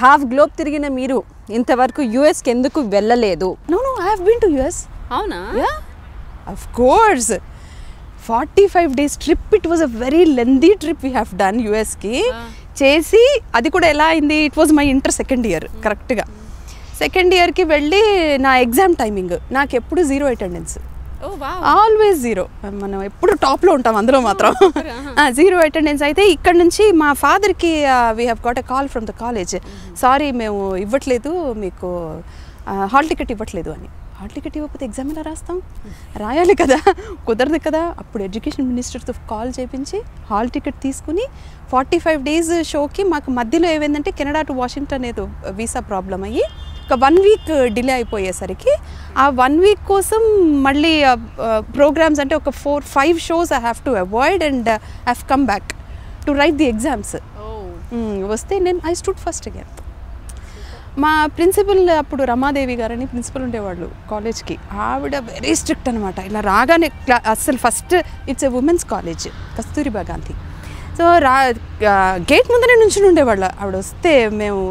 Half globe తిరిగిన మీరు ఇంతవరకు యుఎస్కి ఎందుకు వెళ్ళలేదు? No no I have been to US అవునా? Yeah of course forty five days trip it was a very lengthy trip we have done యూఎస్కి చేసి అది కూడా ఎలా అయింది? It was my inter second year కరెక్ట్గా సెకండ్ ఇయర్కి వెళ్ళి నా ఎగ్జామ్ టైమింగ్ నాకు ఎప్పుడు జీరో అటెండెన్స్ ఆల్వేస్ జీరో మనం ఎప్పుడు టాప్లో ఉంటాం అందులో మాత్రం. జీరో అటెండెన్స్ అయితే ఇక్కడ నుంచి మా ఫాదర్కి we have got a call from the college sorry మేము. ఇవ్వట్లేదు మీకు హాల్ టికెట్ ఇవ్వట్లేదు అని. హాల్ టికెట్ ఇవ్వకపోతే ఎగ్జామ్ ఎలా రాస్తాం? రాయాలి కదా కుదరదు కదా. అప్పుడు ఎడ్యుకేషన్ మినిస్టర్తో కాల్ చేపించి హాల్ టికెట్ తీసుకుని ఫార్టీ ఫైవ్ డేస్ షోకి మాకు మధ్యలో ఏమైందంటే కెనడా టు వాషింగ్టన్ ఏదో వీసా ప్రాబ్లం అయ్యి ఒక వన్ వీక్ డిలే అయిపోయేసరికి ఆ వన్ వీక్ కోసం మళ్ళీ ప్రోగ్రామ్స్ అంటే ఒక four five shows I have to avoid and I have come back to write the exams. వస్తే నేను ఐ స్టూడ్ ఫస్ట్ అగైన్. మా ప్రిన్సిపల్ అప్పుడు రమాదేవి గారని ప్రిన్సిపల్ ఉండేవాళ్ళు కాలేజ్కి. ఆవిడ వెరీ స్ట్రిక్ట్ అనమాట ఇలా రాగానే అసలు first it's a women's college Kasturba Gandhi. So రా గేట్ ముందరే నుంచి ఉండేవాళ్ళు. ఆవిడ వస్తే మేము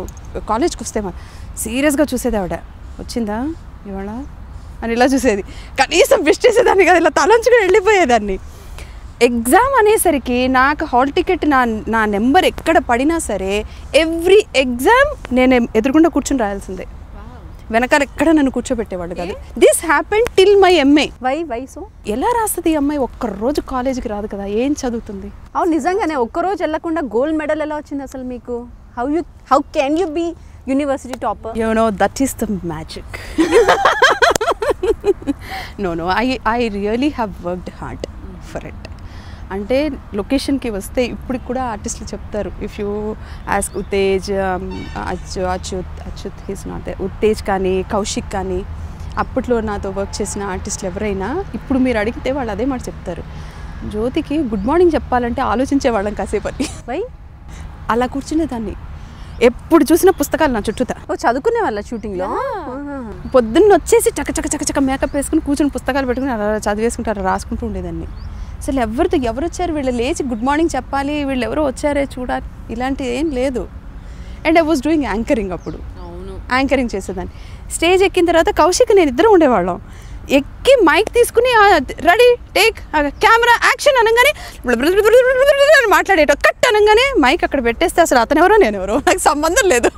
కాలేజ్కి వస్తే మా సీరియస్గా చూసేది ఆవిడ వచ్చిందా? ఇవాళ? అని ఇలా చూసేది. కనీసం విష్ చేసేదాన్ని కదా ఇలా తలంచుకుని వెళ్ళిపోయేదాన్ని. ఎగ్జామ్ అనేసరికి నాకు హాల్ టికెట్ నా నా నెంబర్ ఎక్కడ పడినా సరే ఎవ్రీ ఎగ్జామ్ నేను ఎదురుకుండా కూర్చుని రాయాల్సిందే. వెనకాల ఎక్కడ నన్ను కూర్చోబెట్టేవాళ్ళు కాదు. This happen till my MA why వయసు ఎలా రాస్తుంది ఈ అమ్మాయి ఒక్క రోజు కాలేజీకి రాదు కదా ఏం చదువుతుంది? అవును నిజంగానే ఒక్కరోజు వెళ్ళకుండా గోల్డ్ మెడల్ ఎలా వచ్చింది అసలు మీకు? How you how can you be university topper you know that is the magic no no I I really have worked hard for it అంటే లొకేషన్కి వస్తే ఇప్పటికి కూడా ఆర్టిస్టులు చెప్తారు. ఇఫ్ యూ యాస్క్ ఉత్తేజ్ అచ్చు Achyut Achyut he's not they Uttej కానీ కౌశిక్ కానీ అప్పట్లో నాతో వర్క్ చేసిన ఆర్టిస్టులు ఎవరైనా ఇప్పుడు మీరు అడిగితే వాళ్ళు అదే మాట చెప్తారు. జ్యోతికి గుడ్ మార్నింగ్ చెప్పాలంటే ఆలోచించే వాళ్ళం కాసేపు అని వై అలా కూర్చునేదాన్ని. ఎప్పుడు చూసిన పుస్తకాలు నా చుట్టూతా. ఓ చదువుకునే వాళ్ళ షూటింగ్లో పొద్దున్న వచ్చేసి చక చక చక చక మేకప్ వేసుకుని కూర్చొని పుస్తకాలు పెట్టుకుని అలా చదివేసుకుంటారు రాసుకుంటూ ఉండేదాన్ని. అసలు ఎవరితో ఎవరు వచ్చారు? వీళ్ళు లేచి గుడ్ మార్నింగ్ చెప్పాలి వీళ్ళు ఎవరో వచ్చారే చూడాలి ఇలాంటిది ఏం లేదు. And I was doing anchoring అప్పుడు. యాంకరింగ్ చేసేదాన్ని. స్టేజ్ ఎక్కిన తర్వాత కౌశిక్ నేను ఇద్దరం ఉండేవాళ్ళం. ఎక్కి మైక్ తీసుకుని రెడీ టేక్ కెమెరా యాక్షన్ అనగానే మాట్లాడేట కట్ అనగానే మైక్ అక్కడ పెట్టేస్తే అసలు అతను ఎవరో నేను ఎవరో నాకు సంబంధం లేదు.